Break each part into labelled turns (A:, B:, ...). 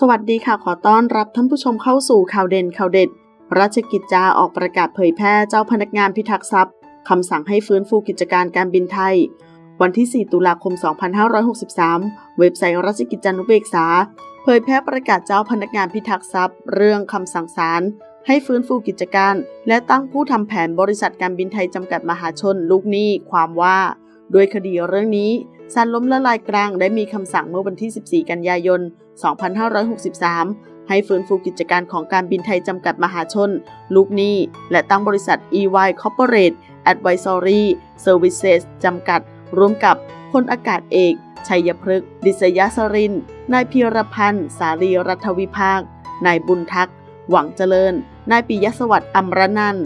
A: สวัสดีค่ะขอต้อนรับท่านผู้ชมเข้าสู่ข่าวเด่นข่าวเด็ด ราชกิจจาออกประกาศเผยแพร่เจ้าพนักงานพิทักษ์ทรัพย์คำสั่งให้ฟื้นฟูกิจการการบินไทย วันที่ 4 ตุลาคม 2563 เว็บไซต์ราชกิจจานุเบกษา เผยแพร่ประกาศเจ้าพนักงานพิทักษ์ทรัพย์ เรื่องคำสั่งศาลให้ฟื้นฟูกิจการ และตั้งผู้ทำแผนบริษัทการบินไทยจำกัดมหาชน ลูกหนี้ความว่า ด้วยคดีเรื่องนี้ศาลล้มละลายกลางได้มีคำสั่งเมื่อวันที่ 14 กันยายน 2563 ให้ฟื้นฟูกิจการของการบินไทยจำกัดมหาชน ลูกหนี้ และตั้งบริษัท EY Corporate Advisory Services จำกัด ร่วมกับพลอากาศเอก ชัยพฤกษ์ดิษยสริน นายพีรพันธ์ สารีรัฐวิภาค นายบุญทักษ์หวังเจริญ นายปิยสวัสดิ์อัมรนัน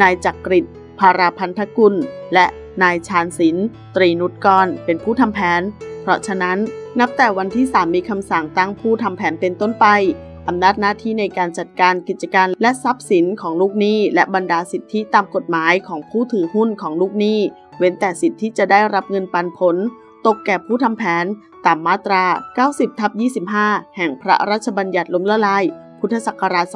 A: นายจักริดภาราพันธกุล และ นายชาญศิลป์ตรีนุชกรเป็นผู้ทำแผน เพราะฉะนั้นนับแต่วันที่ 3 มีคำสั่งตั้งผู้ทำแผนเป็นต้นไปอำนาจหน้าที่ในการจัดการกิจการและทรัพย์สินของลูกหนี้ และบรรดาสิทธิตามกฎหมายของผู้ถือหุ้นของลูกหนี้ เว้นแต่สิทธิจะได้รับเงินปันผล ตกแก่ผู้ทำแผน ตามมาตรา 90ทับ25 แห่งพระราชบัญญัติล้มละลาย พุทธศักราช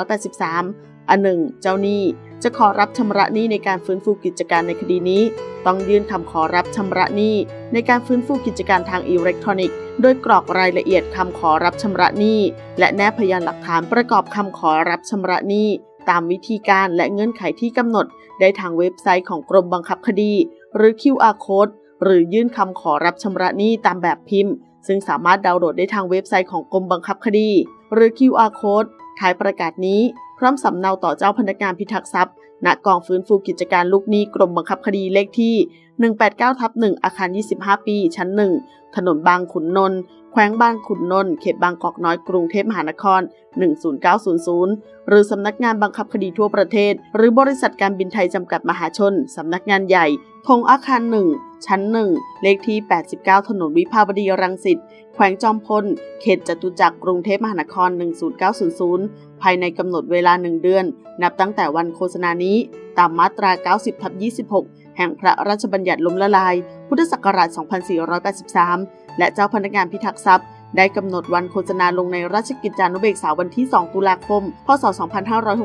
A: 2483 อันหนึ่ง เจ้าหนี้จะขอรับชำระหนี้ในการฟื้นฟูกิจการในคดีนี้ ต้องยื่นคำขอรับชำระหนี้ในการฟื้นฟูกิจการทางอิเล็กทรอนิกส์ โดยกรอกรายละเอียดคำขอรับชำระหนี้ และแนบพยานหลักฐานประกอบคำขอรับชำระหนี้ ตามวิธีการและเงื่อนไขที่กำหนด ได้ทางเว็บไซต์ของกรมบังคับคดี หรือ QR code หรือยื่นคำขอรับชำระหนี้ตามแบบพิมพ์ ซึ่งสามารถดาวน์โหลดได้ทางเว็บไซต์ของกรมบังคับคดี หรือ QR code ท้ายประกาศนี้พร้อมสำเนาต่อเจ้าพนักงานพิทักษ์ทรัพย์ณกองฟื้นฟูกิจการลูกหนี้กรมบังคับคดีเลขที่ 189ทับ1อาคาร 25 ปี ชั้น 1 ถนนบางขุนนนท์แขวงบางขุนนนท์เขตบางกอกน้อยกรุงเทพมหานคร 10900 หรือสำนักงานบังคับคดีทั่วประเทศ หรือบริษัทการบินไทยจำกัดมหาชน สำนักงานใหญ่ธงอาคาร 1 ชั้น1เลขที่ 89 ถนนวิภาวดีรังสิต แขวงจอมพล เขตจตุจักรกรุงเทพมหานคร 10900 ภายในกำหนดเวลา 1 เดือน นับตั้งแต่วันโฆษณานี้ ตามมาตรา 90ทับ26 แห่งพระราชบัญญัติล้มละลาย พุทธศักราช 2483 และเจ้าพนักงานพิทักษ์ทรัพย์ได้กำหนดวันโฆษณาลงในราชกิจจานุเบกษาวันที่ 2 ตุลาคม พศ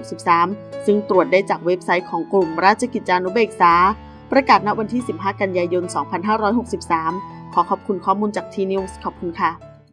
A: 2563 ซึ่งตรวจได้จากเว็บไซต์ของกลุ่มราชกิจจานุเบกษา ประกาศณวันที่ 15 กันยายน 2563 ขอขอบคุณข้อมูลจากทีนิวส์ขอบคุณค่ะ